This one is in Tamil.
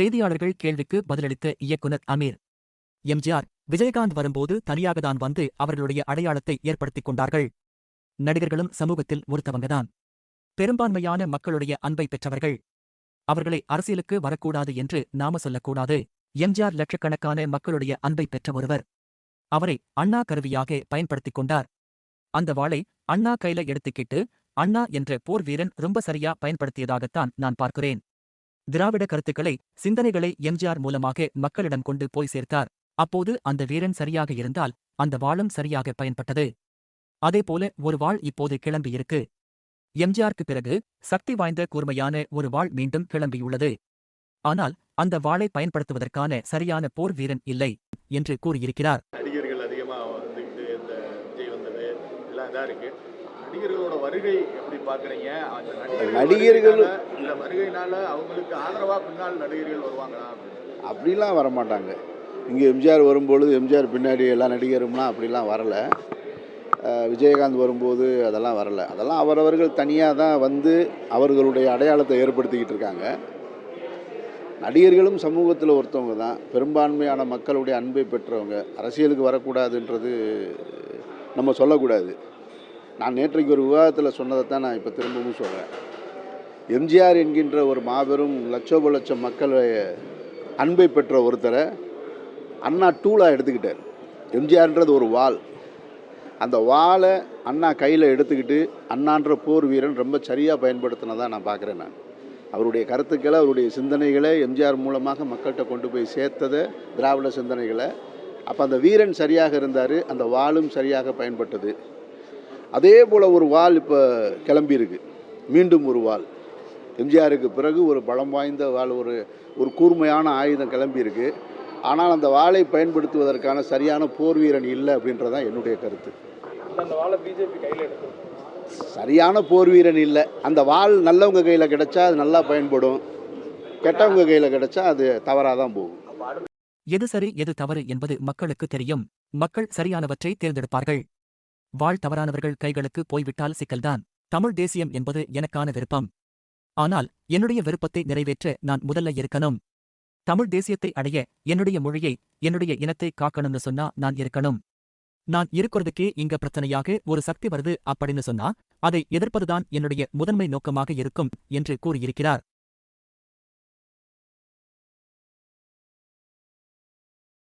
செய்தியாளர்கள் கேள்விக்கு பதிலளித்த இயக்குனர் அமீர். எம்ஜிஆர் விஜயகாந்த் வரும்போது தனியாகத்தான் வந்து அவர்களுடைய அடையாளத்தை ஏற்படுத்திக் கொண்டார்கள். நடிகர்களும் சமூகத்தில் ஒருத்தவங்கதான் பெரும்பான்மையான மக்களுடைய அன்பை பெற்றவர்கள். அவர்களை அரசியலுக்கு வரக்கூடாது என்று நாம சொல்லக்கூடாது. எம்ஜிஆர் லட்சக்கணக்கான மக்களுடைய அன்பை பெற்ற ஒருவர். அவரை அண்ணா கருவியாக பயன்படுத்திக் கொண்டார். அந்த வாளை அண்ணா கையில எடுத்துக்கிட்டு அண்ணா என்ற போர் வீரன் ரொம்ப சரியா பயன்படுத்தியதாகத்தான் நான் பார்க்கிறேன். திராவிட கருத்துக்களை சிந்தனைகளை எம்ஜிஆர் மூலமாக மக்களிடம் கொண்டு போய் சேர்த்தார். அப்போது அந்த வீரன் சரியாக இருந்தால் அந்த வாளும் சரியாக பயன்பட்டது. அதேபோல ஒரு வாள் இப்போது கிளம்பியிருக்கு எம்ஜிஆருக்கு பிறகு சக்தி வாய்ந்த கூர்மையான ஒரு வாள் மீண்டும் கிளம்பியுள்ளது. ஆனால் அந்த வாளை பயன்படுத்துவதற்கான சரியான போர் வீரன் இல்லை என்று கூறியிருக்கிறார். நடிகர்கள் அதிகமாக இந்த விஜய் வந்தது எல்லாம் இதாக இருக்கு. நடிகர்களோட வருகை அந்த நடிகர்கள் இந்த வருகையினால அவங்களுக்கு ஆதரவாக பின்னால் நடிகர்கள் வருவாங்களா. அப்படிலாம் வரமாட்டாங்க. இங்கே எம்ஜிஆர் வரும்பொழுது எம்ஜிஆர் பின்னாடி எல்லா நடிகரும்லாம் அப்படிலாம் வரலை. விஜயகாந்த் வரும்போது அதெல்லாம் வரலை. அதெல்லாம் அவரவர்கள் தனியாக தான் வந்து அவர்களுடைய அடையாளத்தை ஏற்படுத்திக்கிட்டு இருக்காங்க. நடிகர்களும் சமூகத்தில் ஒருத்தவங்க தான். பெரும்பான்மையான மக்களுடைய அன்பை பெற்றவங்க. அரசியலுக்கு வரக்கூடாதுன்றது நம்ம சொல்லக்கூடாது. நான் நேற்றைக்கு ஒரு விவாதத்தில் சொன்னதை தான் நான் இப்போ திரும்பவும் சொல்கிறேன். எம்ஜிஆர் என்கின்ற ஒரு மாபெரும் லட்சோப லட்சம் மக்கள் அன்பை பெற்ற ஒருத்தரை அண்ணா டூலாக எடுத்துக்கிட்டார். எம்ஜிஆர்ன்றது ஒரு வால் அந்த வாளை அண்ணா கையில் எடுத்துக்கிட்டு அண்ணான்ற போர் வீரன் ரொம்ப சரியாக பயன்படுத்தினதான் நான் பார்க்குறேன் நான். அவருடைய கருத்துக்களை அவருடைய சிந்தனைகளை எம்ஜிஆர் மூலமாக மக்கள்கிட்ட கொண்டு போய் சேர்த்ததை திராவிட சிந்தனைகளை. அப்போ அந்த வீரன் சரியாக இருந்தார் அந்த வாளும் சரியாக பயன்பட்டது. அதே போல் ஒரு வாள் இப்போ கிளம்பியிருக்கு. மீண்டும் ஒரு வாள் எம்ஜிஆருக்கு பிறகு ஒரு பலம் வாய்ந்த வாள் ஒரு ஒரு கூர்மையான ஆயுதம் கிளம்பியிருக்கு. ஆனால் அந்த வாளை பயன்படுத்துவதற்கான சரியான போர் வீரன் இல்லை அப்படின்றதான் என்னுடைய கருத்து. அந்த வாழை பிஜேபி கையில் எடுத்து. சரியான போர் வீரன் இல்லை. அந்த வாள் நல்லவங்க கையில் கிடைச்சா அது நல்லா பயன்படும். கெட்டவங்க கையில் கிடைச்சா அது தவறாக தான் போகும். எது சரி எது தவறு என்பது மக்களுக்கு தெரியும். மக்கள் சரியானவற்றை தேர்ந்தெடுப்பார்கள். வாழ் தவறானவர்கள் கைகளுக்கு போய்விட்டால் சிக்கல்தான். தமிழ் தேசியம் என்பது எனக்கான விருப்பம். ஆனால் என்னுடைய விருப்பத்தை நிறைவேற்ற நான் முதல்ல இருக்கணும். தமிழ் தேசியத்தை அடைய என்னுடைய மொழியை என்னுடைய இனத்தை காக்கணும்னு சொன்னா நான் இருக்கணும். நான் இருக்கிறதுக்கே இங்க பிரச்சனையாக ஒரு சக்தி வருது அப்படின்னு சொன்னா அதை எதிர்ப்பதுதான் என்னுடைய முதன்மை நோக்கமாக இருக்கும் என்று கூறியிருக்கிறார்.